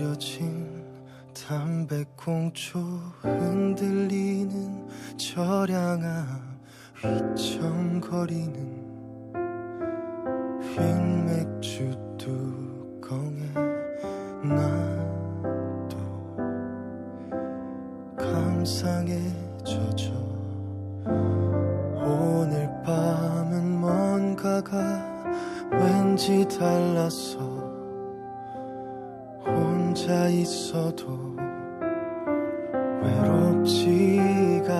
버려진 담배꽁초 흔들리는 절양아 휘청거리는 흰 맥주 뚜껑에 나도 감상에 젖어. 오늘 밤은 뭔가가 왠지 달랐어 혼자 있어도 외롭지가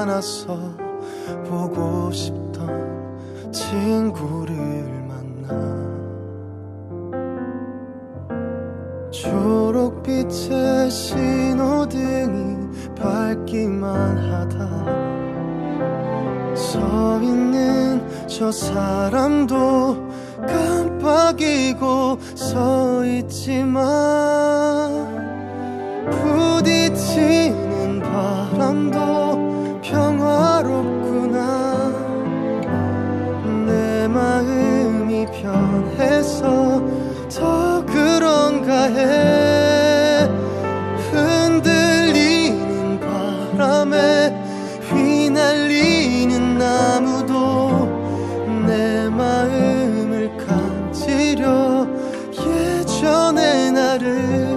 않아서 보고 싶던 친구를 만나 주. 저 사람도 깜빡이고 서 있지만 부딪히는 바람도 yarım